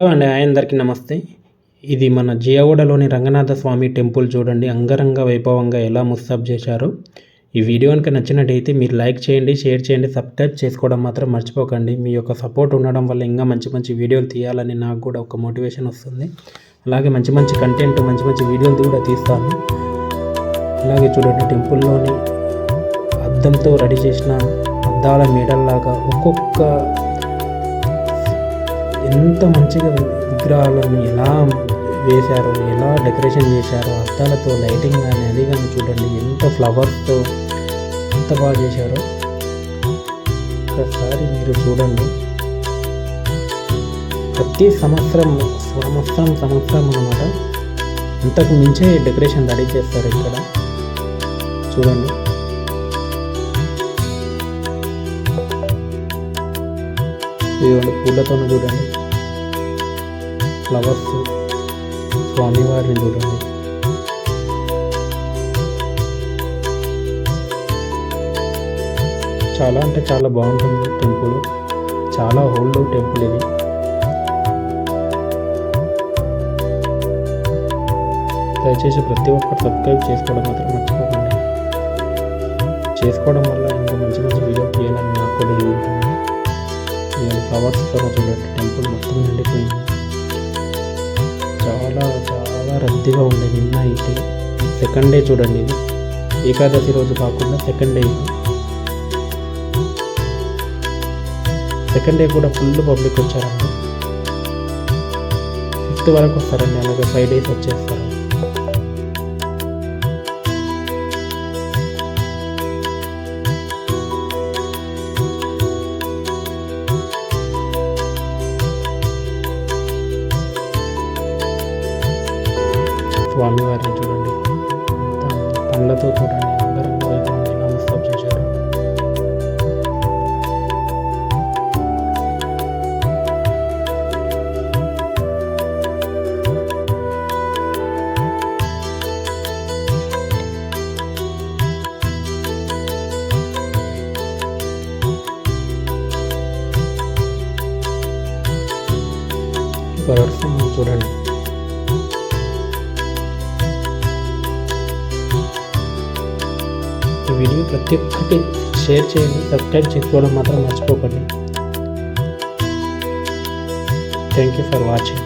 Hello అండి అందరికీ నమస్తే. ఇది మన జియాగూడలోని రంగనాథ స్వామి టెంపుల్ చూడండి. అంగరంగ వైభవంగా ఎలా ముస్తాబ్ చేశారో. ఈ వీడియో కనుక నచ్చినట్టయితే మీరు లైక్ చేయండి షేర్ చేయండి సబ్స్క్రైబ్ చేసుకోవడం మాత్రం మర్చిపోకండి. మీ యొక్క సపోర్ట్ ఉండడం వల్ల ఇంకా మంచి మంచి వీడియోలు తీయాలని నాకు కూడా ఒక మోటివేషన్ వస్తుంది. అలాగే మంచి మంచి కంటెంట్ మంచి మంచి వీడియోలు కూడా తీస్తాను. అలాగే చూడండి టెంపుల్లోని అద్దంతో రెడీ చేసిన అద్దాల మేడల్లాగా ఒక్కొక్క ఎంత మంచిగా విగ్రహాలను ఎలా వేశారు ఎలా డెకరేషన్ చేశారో అద్దాలతో లైటింగ్ కానీ అది కానీ చూడండి ఎంత ఫ్లవర్స్తో ఎంత బాగా చేశారో. ఒకసారి మీరు చూడండి. ప్రతి సంవత్సరం సంవత్సరం సంవత్సరం అనమాట అంతకు మించే డెకరేషన్ రెడీ చేస్తారు ఇక్కడ. చూడండి. ఇదిగోండి పూలతోనే చూడండి. ఫ్లవర్స్ స్వామివారిని చూడండి చాలా అంటే చాలా బాగుంటుంది టెంపుల్. చాలా ఓల్డ్ టెంపుల్ ఇది. దయచేసి ప్రతి ఒక్కరు సబ్స్క్రైబ్ చేసుకోవడం మాత్రం మర్చిపోకండి. చేసుకోవడం వల్ల ఇంకా మంచి మంచి వీడియో తీయాలని నాకు కూడా జరుగుతుంది నేను ఫ్లవర్స్తో చూడండి టెంపుల్ మొత్తం నిండిపోయింది. చాలా చాలా రద్దీగా ఉంది నిన్న అయితే. సెకండ్ డే చూడండి ఇది. ఏకాదశి రోజు కాకుండా సెకండ్ డే ఇది. సెకండ్ డే కూడా ఫుల్ పబ్లిక్ వచ్చారండి. ఫిఫ్త్ వరకు వస్తారండి అలాగే ఫైవ్ డేస్ వచ్చేస్తారు. స్వామివారిని చూడండి. పండ్లతో చూడండి ఎలా ముస్తాబ్ చేశారు. కలర్స్ చూడండి. వీడియో ప్రతి ఒక్కరికి షేర్ చేయండి సబ్స్క్రైబ్ చేసుకోవడం మాత్రం మర్చిపోకండి. Thank you for watching